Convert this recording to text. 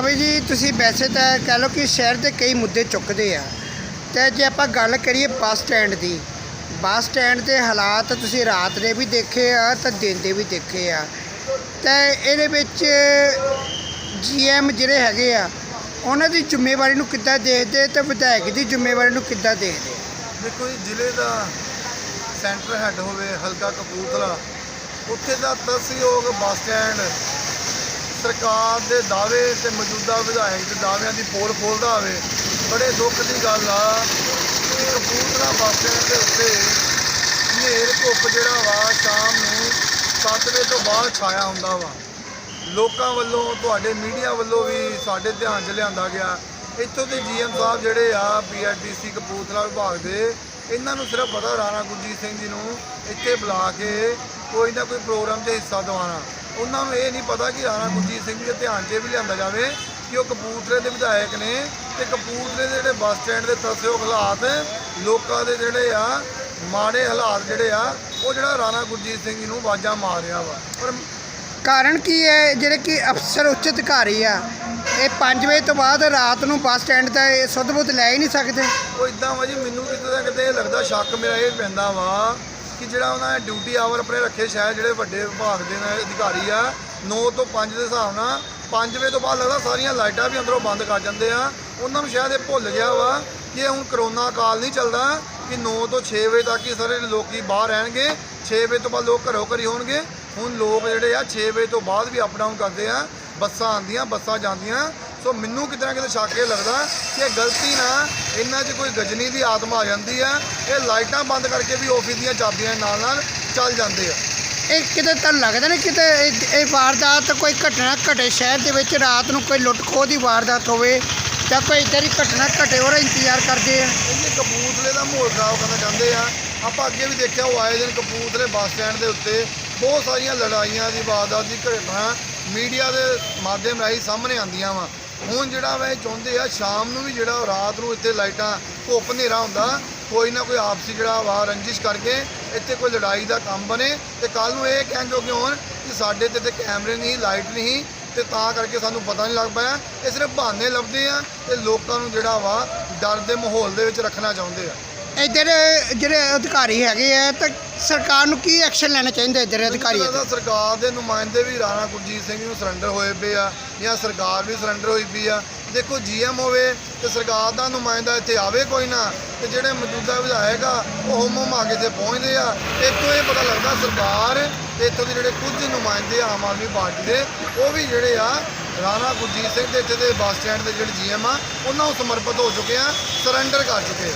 ਅਵੇ ਜੀ, ਤੁਸੀਂ ਵੈਸੇ ਤਾਂ ਕਹਿ ਲਓ ਕਿ ਸ਼ਹਿਰ ਦੇ ਕਈ ਮੁੱਦੇ ਚੁੱਕਦੇ ਆ। ਤੇ ਜੇ ਆਪਾਂ ਗੱਲ ਕਰੀਏ ਬੱਸ ਸਟੈਂਡ ਦੀ, ਬੱਸ ਸਟੈਂਡ ਦੇ ਹਾਲਾਤ ਤੁਸੀਂ ਰਾਤ ਦੇ ਵੀ ਦੇਖੇ ਆ ਤਾਂ ਦਿਨ ਦੇ ਵੀ ਦੇਖੇ ਆ। ਤੇ ਇਹਦੇ ਵਿੱਚ ਜੀਐਮ ਜਿਹੜੇ ਹੈਗੇ ਆ, ਉਹਨਾਂ ਦੀ ਜ਼ਿੰਮੇਵਾਰੀ ਨੂੰ ਕਿੱਦਾਂ ਦੇਖਦੇ ਤੇ ਵਿਧਾਇਕ ਦੀ ਜ਼ਿੰਮੇਵਾਰੀ ਨੂੰ ਕਿੱਦਾਂ ਦੇਖਦੇ? ਦੇਖੋ ਜੀ, ਜ਼ਿਲ੍ਹੇ ਦਾ ਸੈਂਟਰ ਹੈੱਡ ਹੋਵੇ ਹਲਕਾ ਕਪੂਰਥਲਾ, ਉੱਥੇ ਦਾ ਤਰਸਯੋਗ ਬੱਸ ਸਟੈਂਡ ਸਰਕਾਰ ਦੇ ਦਾਅਵੇ ਤੇ ਮੌਜੂਦਾ ਵਿਧਾਇਕ ਦੇ ਦਾਅਵਿਆਂ ਦੀ ਪੋਲ ਖੋਲਦਾ ਹੋਵੇ, ਬੜੇ ਦੁੱਖ ਦੀ ਗੱਲ ਆ। ਕਿ ਕਪੂਰਥਲਾ ਬੱਸ ਦੇ ਉੱਤੇ ਹਨੇਰ, ਧੁੱਪ ਜਿਹੜਾ ਵਾ, ਸ਼ਾਮ ਨੂੰ 7 ਵਜੇ ਤੋਂ ਬਾਅਦ ਛਾਇਆ ਹੁੰਦਾ ਵਾ। ਲੋਕਾਂ ਵੱਲੋਂ, ਤੁਹਾਡੇ ਮੀਡੀਆ ਵੱਲੋਂ ਵੀ ਸਾਡੇ ਧਿਆਨ 'ਚ ਲਿਆਂਦਾ ਗਿਆ। ਇੱਥੋਂ ਦੇ ਜੀਐਮ ਸਾਹਿਬ ਜਿਹੜੇ ਆ ਪੀਆਰਟੀਸੀ ਕਪੂਰਥਲਾ ਵਿਭਾਗ ਦੇ, ਇਹਨਾਂ ਨੂੰ ਸਿਰਫ ਪਤਾ ਰਾਣਾ ਗੁਰਜੀਤ ਸਿੰਘ ਜੀ ਨੂੰ ਇੱਥੇ ਬੁਲਾ ਕੇ ਕੋਈ ਨਾ ਕੋਈ ਪ੍ਰੋਗਰਾਮ 'ਚ ਹਿੱਸਾ ਦਿਵਾਉਣਾ। ਉਹਨਾਂ ਨੂੰ ਇਹ ਨਹੀਂ ਪਤਾ ਕਿ ਰਾਣਾ ਗੁਰਜੀਤ ਸਿੰਘ ਦੇ ਧਿਆਨ 'ਚ ਵੀ ਲਿਆਂਦਾ ਜਾਵੇ ਕਿ ਉਹ ਕਪੂਰਥਲੇ ਦੇ ਵਿਧਾਇਕ ਨੇ ਤੇ ਕਪੂਰਥਲੇ ਦੇ ਜਿਹੜੇ ਬੱਸ ਸਟੈਂਡ ਦੇ ਤਰਸਯੋਗ ਹਾਲਾਤ ਲੋਕਾਂ ਦੇ ਜਿਹੜੇ ਆ ਮਾੜੇ ਹਾਲਾਤ ਜਿਹੜੇ ਆ ਉਹ ਜਿਹੜਾ ਰਾਣਾ ਗੁਰਜੀਤ ਸਿੰਘ ਨੂੰ ਆਵਾਜ਼ਾਂ ਮਾਰ ਰਿਹਾ ਵਾ। ਪਰ ਕਾਰਨ ਕੀ ਹੈ? ਜਿਹੜੇ ਕਿ ਅਫਸਰ ਉੱਚ ਅਧਿਕਾਰੀ ਆ ਇਹ 5 ਵਜੇ ਤੋਂ ਬਾਅਦ ਰਾਤ ਨੂੰ ਬੱਸ ਸਟੈਂਡ ਦਾ ਇਹ ਸੁੱਧ ਬੁੱਧ ਲੈ ਹੀ ਨਹੀਂ ਸਕਦੇ। ਉਹ ਇਦਾਂ ਵਾ ਜੀ ਮੈਨੂੰ ਕਿਤੇ ਨਾ ਕਿਤੇ ਲੱਗਦਾ ਸ਼ੱਕ ਮੇਰਾ ਇਹ ਪੈਂਦਾ ਵਾ ਕਿ ਜਿਹੜਾ ਉਹਨਾਂ ਨੇ ਡਿਊਟੀ ਆਵਰ ਆਪਣੇ ਰੱਖੇ ਸ਼ਾਇਦ ਜਿਹੜੇ ਵੱਡੇ ਵਿਭਾਗ ਦੇ ਨੇ, ਅਧਿਕਾਰੀ ਆ 9 ਤੋਂ 5 ਦੇ ਹਿਸਾਬ ਨਾਲ 5 ਵਜੇ ਤੋਂ ਬਾਅਦ ਲੱਗਦਾ ਸਾਰੀਆਂ ਲਾਈਟਾਂ ਵੀ ਅੰਦਰੋਂ ਬੰਦ ਕਰ ਜਾਂਦੇ ਆ। ਉਹਨਾਂ ਨੂੰ ਸ਼ਾਇਦ ਇਹ ਭੁੱਲ ਗਿਆ ਵਾ ਕਿ ਹੁਣ ਕਰੋਨਾ ਕਾਲ ਨਹੀਂ ਚੱਲਦਾ ਕਿ 9 ਤੋਂ 6 ਵਜੇ ਤੱਕ ਹੀ ਸਾਰੇ ਲੋਕੀ ਬਾਹਰ ਰਹਿਣਗੇ 6 ਵਜੇ ਤੋਂ ਬਾਅਦ ਲੋਕ ਘਰੋਂ ਘਰੀ ਹੋਣਗੇ। ਹੁਣ ਲੋਕ ਜਿਹੜੇ ਆ 6 ਵਜੇ ਤੋਂ ਬਾਅਦ ਵੀ ਅਪ ਡਾਊਨ ਕਰਦੇ ਆ, ਬੱਸਾਂ ਆਉਂਦੀਆਂ, ਬੱਸਾਂ ਜਾਂਦੀਆਂ। ਸੋ ਮੈਨੂੰ ਕਿਤੇ ਨਾ ਕਿਤੇ ਸ਼ੱਕ ਇਹ ਲੱਗਦਾ ਕਿ ਇਹ ਗਲਤੀ ਨਾਲ ਇਹਨਾਂ 'ਚ ਕੋਈ ਗਜਨੀ ਦੀ ਆਤਮਾ ਆ ਜਾਂਦੀ ਆ ਇਹ ਲਾਈਟਾਂ ਬੰਦ ਕਰਕੇ ਵੀ ਆਫਿਸ ਦੀਆਂ ਚਾਬੀਆਂ ਨਾਲ ਨਾਲ ਚੱਲ ਜਾਂਦੇ ਆ। ਇਹ ਕਿਤੇ ਤਾਂ ਲੱਗਦਾ ਨਹੀਂ ਕਿਤੇ ਇਹ- ਇਹ ਵਾਰਦਾਤ ਕੋਈ ਘਟਨਾ ਘਟੇ ਸ਼ਹਿਰ ਦੇ ਵਿੱਚ ਰਾਤ ਨੂੰ ਕੋਈ ਲੁੱਟ ਖੋਹ ਦੀ ਵਾਰਦਾਤ ਹੋਵੇ ਜਾਂ ਕੋਈ ਇਦਾਂ ਦੀ ਘਟਨਾ ਘਟੇ ਉਹਦਾ ਇੰਤਜ਼ਾਰ ਕਰਦੇ ਆ। ਇਹ ਕਪੂਰਥਲੇ ਦਾ ਮਾਹੌਲ ਖਰਾਬ ਕਰਨਾ ਚਾਹੁੰਦੇ ਆ। ਆਪਾਂ ਅੱਗੇ ਵੀ ਦੇਖਿਆ ਉਹ ਆਏ ਦਿਨ ਕਪੂਰਥਲੇ ਬੱਸ ਸਟੈਂਡ ਦੇ ਉੱਤੇ ਬਹੁਤ ਸਾਰੀਆਂ ਲੜਾਈਆਂ ਦੀ ਵਾਰਦਾਤ ਦੀ ਘਟਨਾ ਮੀਡੀਆ ਦੇ ਮਾਧਿਅਮ ਰਾਹੀਂ ਸਾਹਮਣੇ ਆਉਂਦੀਆਂ ਵਾ। ਹੁਣ ਜਿਹੜਾ ਵਾ ਇਹ ਚਾਹੁੰਦੇ ਆ, ਸ਼ਾਮ ਨੂੰ ਵੀ ਜਿਹੜਾ ਉਹ ਰਾਤ ਨੂੰ ਇੱਥੇ ਲਾਈਟਾਂ ਧੁੱਪ ਹਨੇਰਾ ਹੁੰਦਾ, ਕੋਈ ਨਾ ਕੋਈ ਆਪਸੀ ਜਿਹੜਾ ਵਾ ਰੰਜਿਸ਼ ਕਰਕੇ ਇੱਥੇ ਕੋਈ ਲੜਾਈ ਦਾ ਕੰਮ ਬਣੇ ਤੇ ਕੱਲ ਨੂੰ ਇਹ ਕਹਿਣ ਕਿ ਹੋਣ ਕਿ ਸਾਡੇ ਤੇ ਤੇ ਕੈਮਰੇ ਨਹੀਂ, ਲਾਈਟ ਨਹੀਂ ਤੇ ਤਾਂ ਕਰਕੇ ਸਾਨੂੰ ਪਤਾ ਨਹੀਂ ਲੱਗ ਪਾਇਆ ਇਹ ਸਿਰਫ ਬਹਾਨੇ ਲੱਭਦੇ ਆ ਤੇ ਲੋਕਾਂ ਨੂੰ ਜਿਹੜਾ ਵਾ ਡਰ ਦੇ ਮਾਹੌਲ ਦੇ ਵਿੱਚ ਰੱਖਣਾ ਚਾਹੁੰਦੇ ਆ। ਇੱਧਰ ਜਿਹੜੇ ਅਧਿਕਾਰੀ ਹੈਗੇ ਆ ਤਾਂ ਸਰਕਾਰ ਨੂੰ ਕੀ ਐਕਸ਼ਨ ਲੈਣਾ ਚਾਹੀਦਾ ਇੱਧਰ ਅਧਿਕਾਰੀ ਮੈਨੂੰ ਲੱਗਦਾ ਸਰਕਾਰ ਦੇ ਨੁਮਾਇੰਦੇ ਵੀ ਰਾਣਾ ਗੁਰਜੀਤ ਸਿੰਘ ਨੂੰ ਸਰੈਂਡਰ ਹੋਏ ਪਏ ਆ ਜਾਂ ਸਰਕਾਰ ਵੀ ਸਰੈਂਡਰ ਹੋਈ ਪਈ ਆ। ਦੇਖੋ ਜੀਐਮ ਹੋਵੇ ਤੇ ਸਰਕਾਰ ਦਾ ਨੁਮਾਇੰਦਾ ਇੱਥੇ ਆਵੇ ਕੋਈ ਨਾ ਤੇ ਜਿਹੜੇ ਮੌਜੂਦਾ ਵਿਧਾਇਕ ਆ ਉਹ ਹੁਮ ਹੁਮ ਆ ਕੇ ਇੱਥੇ ਪਹੁੰਚਦੇ ਆ। ਇੱਥੋਂ ਇਹ ਪਤਾ ਲੱਗਦਾ ਸਰਕਾਰ ਤੇ ਇੱਥੋਂ ਦੇ ਜਿਹੜੇ ਕੁਝ ਨੁਮਾਇੰਦੇ ਆਮ ਆਦਮੀ ਪਾਰਟੀ ਦੇ ਉਹ ਵੀ ਜਿਹੜੇ ਆ ਰਾਣਾ ਗੁਰਜੀਤ ਸਿੰਘ ਦੇ ਇੱਥੇ ਦੇ ਬੱਸ ਸਟੈਂਡ ਦੇ ਜਿਹੜੇ ਜੀਐਮ ਆ ਉਹਨਾਂ ਨੂੰ ਸਮਰਪਿਤ ਹੋ ਚੁੱਕੇ ਆ ਸਰੈਂਡਰ ਕਰ ਚੁੱਕੇ ਆ।